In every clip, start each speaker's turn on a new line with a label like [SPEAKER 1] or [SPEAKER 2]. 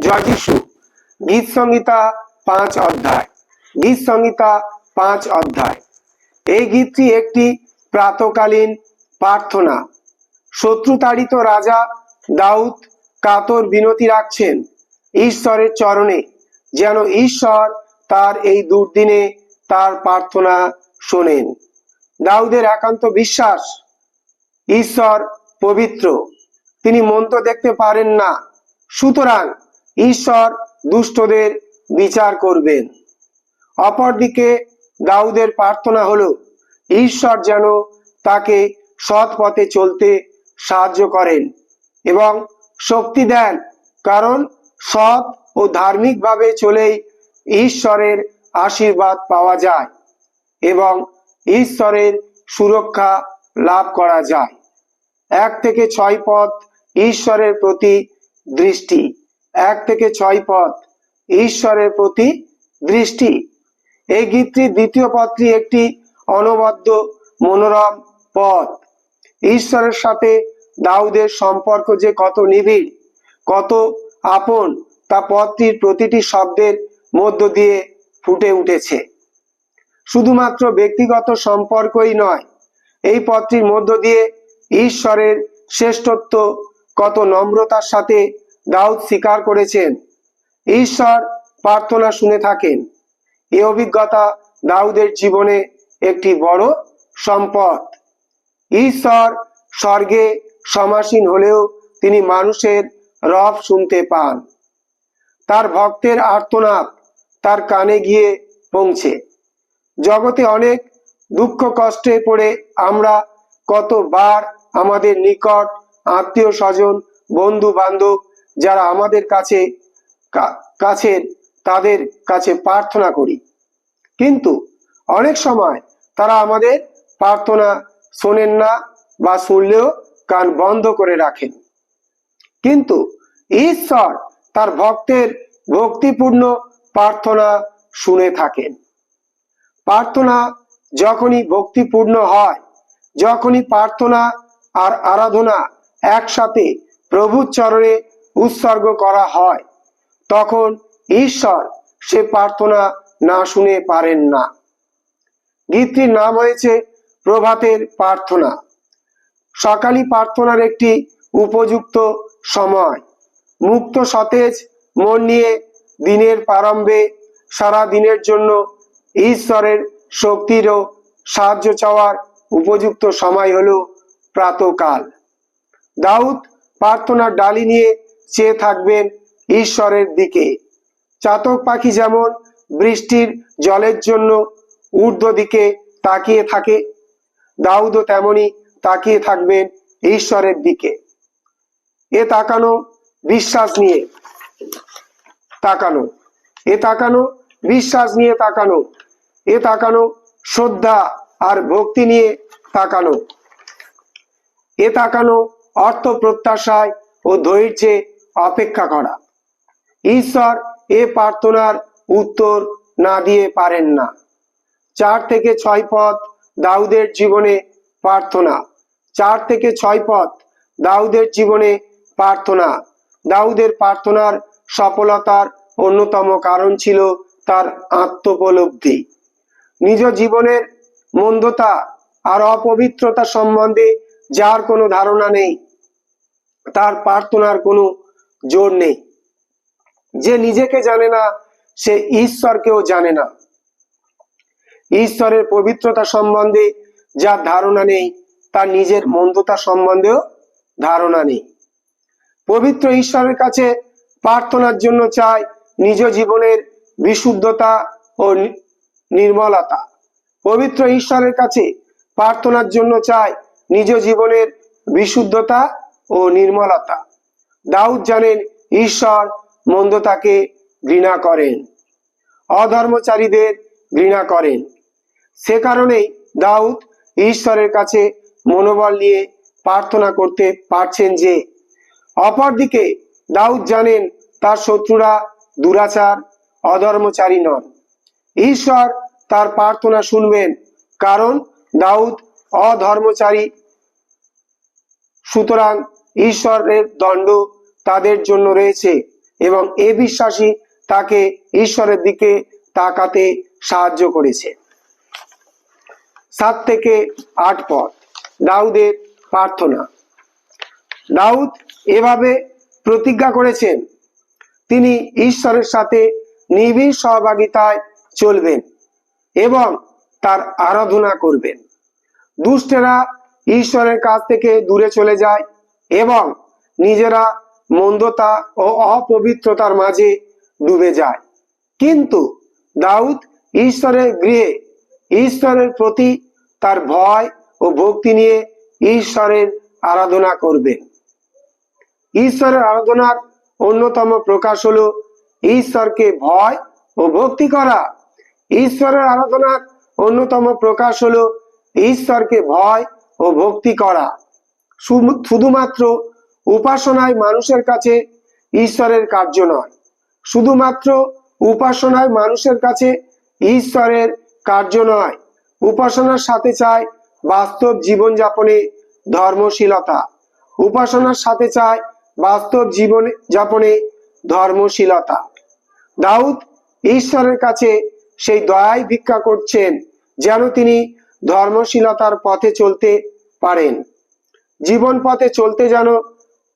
[SPEAKER 1] জয় যিশু গীত সংহিতা পাঁচ অধ্যায় গীত সংহিতা পাঁচ অধ্যায়। এই গীতটি একটি প্রাতকালীন প্রার্থনা। শত্রুতাড়িত রাজা দাউদ কাতর বিনতি রাখছেন ঈশ্বরের চরণে, যেন ঈশ্বর তার এই দুর্দিনে তার প্রার্থনা শোনেন। দাউদের একান্ত বিশ্বাস, ঈশ্বর পবিত্র। তিনি মন্ত্র দেখতে পারেন না। সুতরাং ঈশ্বর দুষ্টদের বিচার করবেন। অপরদিকে দাউদের প্রার্থনা হলো, ঈশ্বর যেন তাকে সৎ পথে চলতে সাহায্য করেন এবং শক্তি দেন, কারণ সৎ ও ধার্মিকভাবে চলেই ঈশ্বরের আশীর্বাদ পাওয়া যায় এবং ঈশ্বরের সুরক্ষা লাভ করা যায়। এক থেকে ছয় পথ ঈশ্বরের প্রতি দৃষ্টি। এক থেকে ছয় পদ। ঈশ্বরের প্রতি দৃষ্টি। এই গীতটির দ্বিতীয় পদটি একটি অনবদ্য মনোরম পদ। ঈশ্বরের সাথে দাউদের সম্পর্ক যে কত নিবিড়, কত আপন, তা পদটির প্রতিটি শব্দের মধ্য দিয়ে ফুটে উঠেছে। শুধুমাত্র ব্যক্তিগত সম্পর্কই নয়, এই পদটির মধ্য দিয়ে ঈশ্বরের শ্রেষ্ঠত্ব কত নম্রতার সাথে দাউদ স্বীকার করেছেন। ঈশ্বর প্রার্থনা শুনে থাকেন। এ অভিজ্ঞতা দাউদের জীবনে একটি বড় সম্পদ। ঈশ্বর স্বর্গে সমাসীন হলেও তিনি মানুষের রব শুনতে পান। তার ভক্তের আর্তনাদ তার কানে গিয়ে পৌঁছে। জগতে অনেক দুঃখ কষ্টে পড়ে আমরা কতবার আমাদের নিকট আত্মীয় স্বজন বন্ধু বান্ধব যারা আমাদের কাছে, কা- কাছের তাদের কাছে প্রার্থনা করি। কিন্তু অনেক সময় তারা আমাদের প্রার্থনা শোনেন না বা শুনলেও কান বন্ধ করে রাখেন। কিন্তু ঈশ্বর তার ভক্তের ভক্তিপূর্ণ প্রার্থনা শুনে থাকেন। প্রার্থনা যখনই ভক্তিপূর্ণ হয়, যখনই প্রার্থনা আর আরাধনা একসাথে প্রভুর চরণে উৎসর্গ করা হয়। তখন ঈশ্বর সে প্রার্থনা না শুনে পারেন না। গীতটির নাম হয়েছে প্রভাতের প্রার্থনা। সকালী প্রার্থনার একটি উপযুক্ত সময়। মুক্ত সতেজ মন নিয়ে দিনের প্রারম্ভে সারা দিনের জন্য ঈশ্বরের শক্তির ও সাহায্য চাওয়ার উপযুক্ত সময় হলো প্রাতকাল। দাউদ প্রার্থনার ডালি নিয়ে চেয়ে থাকবেন ঈশ্বরের দিকে। চাতক পাখি যেমন বৃষ্টির জলের জন্য ঊর্ধ্ব দিকে তাকিয়ে থাকে, দাউদও তেমনি তাকিয়ে থাকবেন ঈশ্বরের দিকে। এ তাকানো বিশ্বাস নিয়ে তাকানো, এ তাকানো বিশ্বাস নিয়ে তাকানো, এ তাকানো শ্রদ্ধা আর ভক্তি নিয়ে তাকানো, এ তাকানো অর্থ প্রত্যাশায় ও ধৈর্যে অপেক্ষা করা। ঈশ্বর এ প্রার্থনার উত্তর না দিয়ে পারেন না। চার থেকে ছয় পথ দাউদের জীবনে প্রার্থনা। চার থেকে ছয় পথ দাউদের জীবনে প্রার্থনা। দাউদের প্রার্থনার সফলতার অন্যতম কারণ ছিল তার আত্মোপলব্ধি। নিজ জীবনের মন্দতা আর অপবিত্রতা সম্বন্ধে যার কোনো ধারণা নেই, তার প্রার্থনার কোনো জোর নেই। যে নিজেকে জানে না, সে ঈশ্বরকেও জানে না। ঈশ্বরের পবিত্রতা সম্বন্ধে যার ধারণা নেই তার নিজের মন্দতা সম্বন্ধেও ধারণা নেই। পবিত্র ঈশ্বরের কাছে প্রার্থনার জন্য চাই নিজ জীবনের বিশুদ্ধতা ও নির্মলতা। পবিত্র ঈশ্বরের কাছে প্রার্থনার জন্য চাই নিজ জীবনের বিশুদ্ধতা ও নির্মলতা। দাউদ জানেন ঈশ্বর মন্দতাকে ঘৃণা করেন, অধর্মচারীদের ঘৃণা করেন। সে কারণেই দাউদ ঈশ্বরের কাছে মনোবল নিয়ে প্রার্থনা করতে পারছেন যে, অপরদিকে দাউদ জানেন তার শত্রুরা দুরাচার, অধর্মচারী নন। ঈশ্বর তার প্রার্থনা শুনবেন কারণ দাউদ অধর্মচারী। সুতরাং ঈশ্বরের দণ্ড তাদের জন্য রয়েছে এবং এ বিশ্বাসী তাকে ঈশ্বরের দিকে তাকাতে সাহায্য করেছে। সাত থেকে আট পদ, দাউদের প্রার্থনা। দাউদ এভাবে প্রতিজ্ঞা করেছেন, তিনি ঈশ্বরের সাথে নিবিড় সহভাগিতায় চলবেন এবং তার আরাধনা করবেন। দুষ্টেরা ঈশ্বরের কাছ থেকে দূরে চলে যায় এবং নিজেরা মন্দতা ও অপবিত্রতার মাঝে ডুবে যায়। কিন্তু দাউদ ঈশ্বরের গৃহে ঈশ্বরের প্রতি তার ভয় ও ভক্তি নিয়ে ঈশ্বরের আরাধনা করবেন ঈশ্বরের আরাধনার অন্যতম প্রকাশ হলো ঈশ্বরকে ভয় ও ভক্তি করা। ঈশ্বরের আরাধনার অন্যতম প্রকাশ হলো ঈশ্বরকে ভয় ও ভক্তি করা। শুধুমাত্র উপাসনায় মানুষের কাছে ঈশ্বরের কার্য নয়। শুধুমাত্র উপাসনায় মানুষের কাছে ঈশ্বরের কার্য নয়। উপাসনার সাথে চায় বাস্তব জীবনযাপনে ধর্মশীলতা। উপাসনার সাথে চায় বাস্তব জীবন যাপনে ধর্মশীলতা। দাউদ ঈশ্বরের কাছে সেই দয়াই ভিক্ষা করছেন যেন তিনি ধর্মশীলতার পথে চলতে পারেন। জীবন পথে চলতে যেন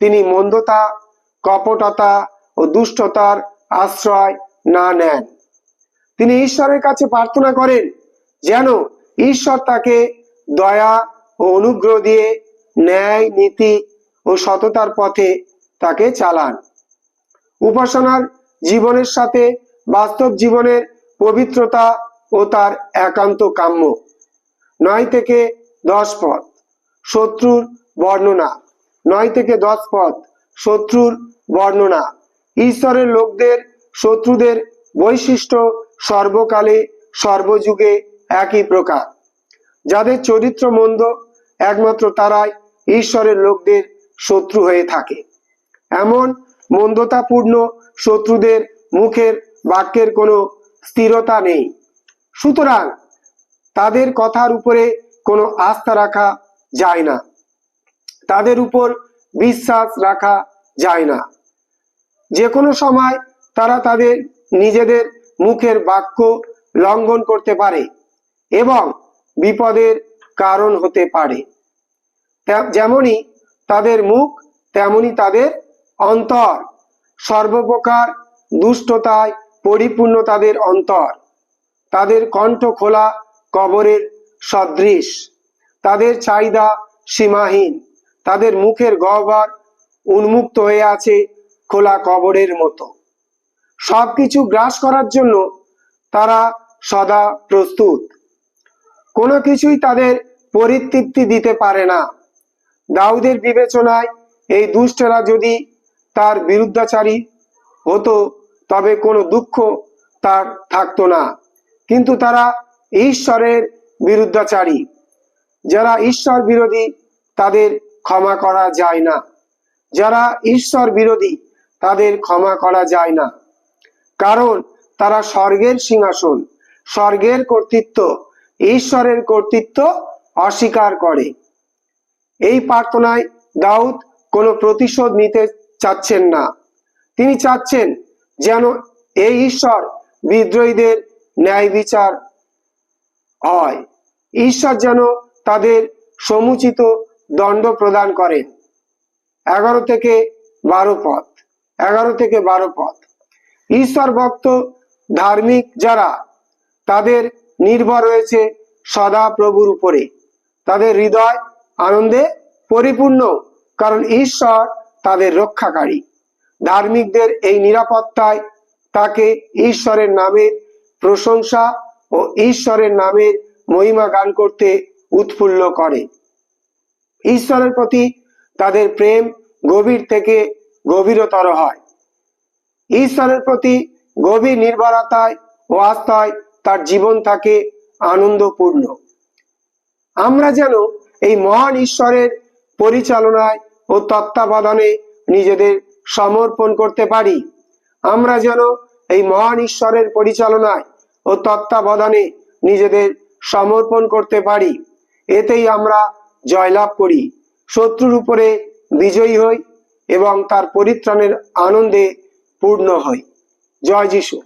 [SPEAKER 1] তিনি মন্দতা, কপটতা ও দুষ্টতার আশ্রয় না নেন। তিনি ঈশ্বরের কাছে প্রার্থনা করেন যেন ঈশ্বর তাকে দয়া ও অনুগ্রহ দিয়ে ন্যায়, নীতি ও সততার পথে তাকে চালান। উপাসনার জীবনের সাথে বাস্তব জীবনের পবিত্রতা ও তার একান্ত কাম্য। নয় থেকে দশ পদ শত্রুর বর্ণনা। নয় থেকে দশ পদ, শত্রুর বর্ণনা। ঈশ্বরের লোকদের, শত্রুদের বৈশিষ্ট্য সর্বকালে, সর্বযুগে একই প্রকার। যাদের চরিত্র মন্দ, একমাত্র তারাই ঈশ্বরের লোকদের শত্রু হয়ে থাকে। এমন মন্দতাপূর্ণ শত্রুদের মুখের বাক্যের কোনো স্থিরতা নেই। সুতরাং তাদের কথার উপরে কোনো আস্থা রাখা যায় না। তাদের উপর বিশ্বাস রাখা যায় না। যে কোনো সময় তারা তাদের নিজেদের মুখের বাক্য লঙ্ঘন করতে পারে এবং বিপদের কারণ হতে পারে। যেমনই তাদের মুখ তেমনি তাদের অন্তর। সর্বপ্রকার দুষ্টতায় পরিপূর্ণ তাদের অন্তর। তাদের কণ্ঠ খোলা কবরের সদৃশ। তাদের চাহিদা সীমাহীন। তাদের মুখের গহ্বর উন্মুক্ত হয়ে আছে খোলা কবরের মতো। সবকিছু গ্রাস করার জন্য তারা সদা প্রস্তুত। কোনো কিছুই তাদের পরিতৃপ্তি দিতে পারে না। দাউদের বিবেচনায় এই দুষ্টেরা যদি তার বিরুদ্ধাচারী হতো, তবে কোনো দুঃখ তার থাকতো না। কিন্তু তারা ঈশ্বরের বিরুদ্ধাচারী। যারা ঈশ্বর বিরোধী, তাদের ক্ষমা করা যায় না। যারা ঈশ্বর বিরোধী, তাদের ক্ষমা করা যায় না। কারণ তারা স্বর্গের সিংহাসন, স্বর্গের কর্তৃত্ব, ঈশ্বরের কর্তৃত্ব অস্বীকার করে। এই প্রার্থনায় দাউদ কোনো প্রতিশোধ নিতে চাচ্ছেন না। তিনি চাচ্ছেন যেন এই ঈশ্বর বিদ্রোহীদের ন্যায় বিচার হয়। ঈশ্বর যেন তাদের সমুচিত দণ্ড প্রদান করেন এগারো থেকে বারো পথ। এগারো থেকে বারো পথ। ঈশ্বর ভক্ত ধার্মিক যারা, তাদের নির্ভর রয়েছে সদা প্রভুর উপরে। তাদের হৃদয় আনন্দে পরিপূর্ণ, কারণ ঈশ্বর তাদের রক্ষাকারী। ধার্মিকদের এই নিরাপত্তায় তাকে ঈশ্বরের নামের প্রশংসা ও ঈশ্বরের নামের মহিমা গান করতে উৎফুল্ল করে। ঈশ্বরের প্রতি তাদের প্রেম গভীর থেকে গভীরতর হয়। ঈশ্বরের প্রতি গভীর নির্ভরতায় ও আস্থায় তার জীবন থাকে আনন্দপূর্ণ। আমরা যেন এই মহান ঈশ্বরের পরিচালনায় ও তত্ত্বাবধানে নিজেদের সমর্পণ করতে পারি। আমরা যেন এই মহান ঈশ্বরের পরিচালনায় ও তত্ত্বাবধানে নিজেদের সমর্পণ করতে পারি। এতেই আমরা জয়লাভ করি। শত্রুর উপরে বিজয়ী হই এবং তার পরিত্রাণের আনন্দে পূর্ণ হই। জয় যিশু।